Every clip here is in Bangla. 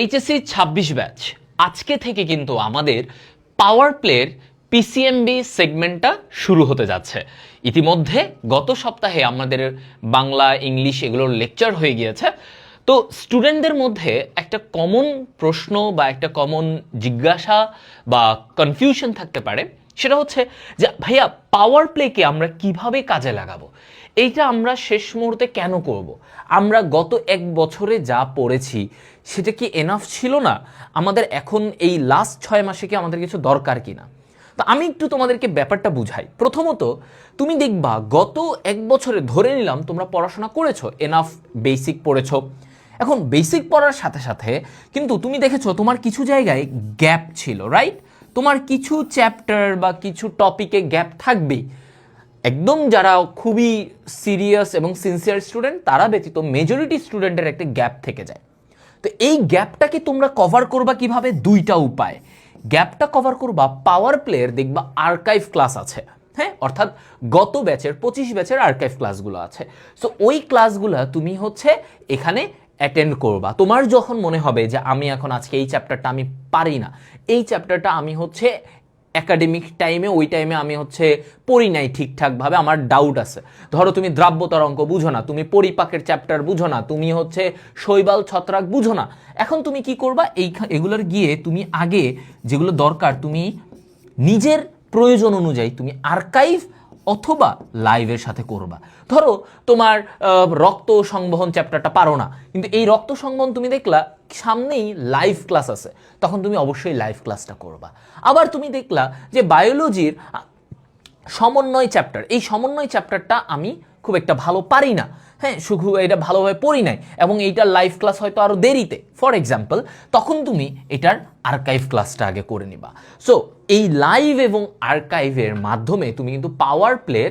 এইচএসসি ছাব্বিশ ব্যাচ আজকে থেকে কিন্তু আমাদের পাওয়ার প্লের পিসিএমবি সেগমেন্টটা শুরু হতে যাচ্ছে। ইতিমধ্যে গত সপ্তাহে আমাদের বাংলা, ইংলিশ এগুলোর লেকচার হয়ে গিয়েছে। তো স্টুডেন্টদের মধ্যে একটা কমন প্রশ্ন বা একটা কমন জিজ্ঞাসা বা কনফিউশন থাকতে পারে। সেটা হচ্ছে যে, ভাইয়া পাওয়ার প্লেকে আমরা কীভাবে কাজে লাগাবো? এইটা আমরা শেষ মুহূর্তে কেন করব। আমরা গত এক বছরে যা পড়েছি, সেটা কি এনাফ ছিল না? আমাদের এখন এই লাস্ট ছয় মাসে কি আমাদের কিছু দরকার কি না তো আমি একটু তোমাদেরকে ব্যাপারটা বুঝাই। প্রথমত, তুমি দেখবা গত এক বছরে ধরে নিলাম তোমরা পড়াশোনা করেছ এনাফ বেসিক পড়েছো। এখন বেসিক পড়ার সাথে সাথে কিন্তু তুমি দেখেছ তোমার কিছু জায়গায় গ্যাপ ছিল রাইট তোমার কিছু চ্যাপ্টার বা কিছু টপিকে গ্যাপ থাকবেই একদম যারা খুবই সিরিয়াস এবং সিনসিয়ার স্টুডেন্ট তারা ব্যতীত মেজরিটি স্টুডেন্টের একটা গ্যাপ থেকে যায়। তো এই গ্যাপটাকে তোমরা কভার করবা কীভাবে? দুইটা উপায়। গ্যাপটা কভার করবা পাওয়ার প্লেয়ার দেখবা আর্কাইভ ক্লাস আছে। হ্যাঁ অর্থাৎ গত ব্যাচের পঁচিশ ব্যাচের আর্কাইভ ক্লাসগুলো আছে। সো ওই ক্লাসগুলো তুমি হচ্ছে এখানে অ্যাটেন্ড করবা। তোমার যখন মনে হবে যে আমি এখন আজকে এই চ্যাপ্টারটা আমি পারি না, এই চ্যাপ্টারটা আমি হচ্ছে একাডেমিক টাইমে ওই টাইমে আমি হচ্ছে পড়ি নাই ঠিকঠাকভাবে, আমার ডাউট আছে। ধরো তুমি দ্রাব্যতার অঙ্ক বুঝো না, তুমি পরিপাকের চ্যাপ্টার বুঝো না, তুমি হচ্ছে শৈবাল ছত্রাক বুঝো না, এখন তুমি কি করবা? এই এগুলোর গিয়ে তুমি আগে যেগুলো দরকার, তুমি নিজের প্রয়োজন অনুযায়ী, তুমি আর্কাইভ অথবা লাইভের সাথে করবা। ধরো তোমার রক্ত সংবহন চ্যাপ্টারটা পারো না, কিন্তু এই রক্ত সংবহন তুমি দেখলা, সামনেই লাইভ ক্লাস আছে, তখন তুমি অবশ্যই লাইভ ক্লাসটা করবা। আবার তুমি দেখলা যে বায়োলজির সমন্বয় চ্যাপ্টার এই সমন্বয় চ্যাপ্টারটা আমি খুব একটা ভালো পারি না। হ্যাঁ শুধু এটা ভালোভাবে পড়ি নাই এবং এইটার লাইভ ক্লাস হয়তো আরও দেরিতে। ফর এক্সাম্পল তখন তুমি এটার আর্কাইভ ক্লাসটা আগে করে নিবা। সো এই লাইভ এবং আর্কাইভের মাধ্যমে তুমি কিন্তু পাওয়ার প্লের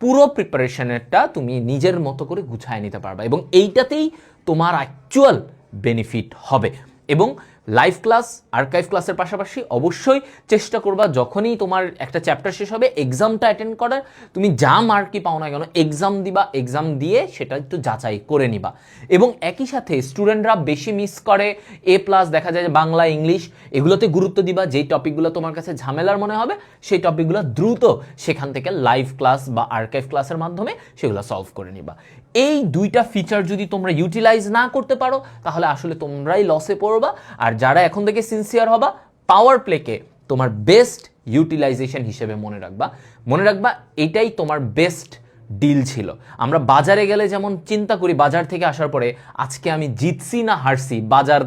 পুরো প্রিপারেশনেরটা তুমি নিজের মতো করে গুছায় নিতে পারবা এবং এইটাতেই তোমার অ্যাকচুয়াল বেনিফিট হবে। এবং লাইভ ক্লাস আর্কাইভ ক্লাসের পাশাপাশি অবশ্যই চেষ্টা করবা যখনই তোমার একটা চ্যাপ্টার শেষ হবে এক্সামটা অ্যাটেন্ড করার, তুমি যা মার্কই পাও না কেন এক্সাম দিবা এক্সাম দিয়ে সেটা একটু যাচাই করে নিবা। এবং একই সাথে স্টুডেন্টরা বেশি মিস করে এ প্লাস দেখা যায় যে বাংলা ইংলিশ এগুলোতে গুরুত্ব দিবা, যেই টপিকগুলো তোমার কাছে ঝামেলার মনে হবে, সেই টপিকগুলো দ্রুত সেখান থেকে লাইভ ক্লাস বা আর্কাইভ ক্লাসের মাধ্যমে সেগুলো সলভ করে নিবা। এই দুইটা ফিচার যদি তোমরা ইউটিলাইজ না করতে পারো, তাহলে আসলে তোমরাই লসে পড়বা, আর যারা এখন থেকে সিনসিয়ার হবা পাওয়ার প্লেকে তোমার বেস্ট ইউটিলাইজেশন হিসেবে মনে রাখবা। মনে রাখবা, এটাই তোমার বেস্ট ডিল ছিল। আমরা বাজারে গেলে যেমন চিন্তা করি, বাজার থেকে আসার পরে, আজকে আমি জিতছি না হারছি, বাজার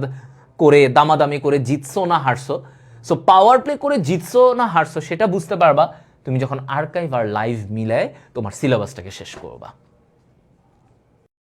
করে, দামাদামি করে জিতছো না হারছো। সো পাওয়ার প্লে করে জিতছো না হারছো, সেটা বুঝতে পারবা। তুমি যখন আর্কাইভ আর লাইভ মিলায়, তোমার সিলেবাসটাকে শেষ করবা।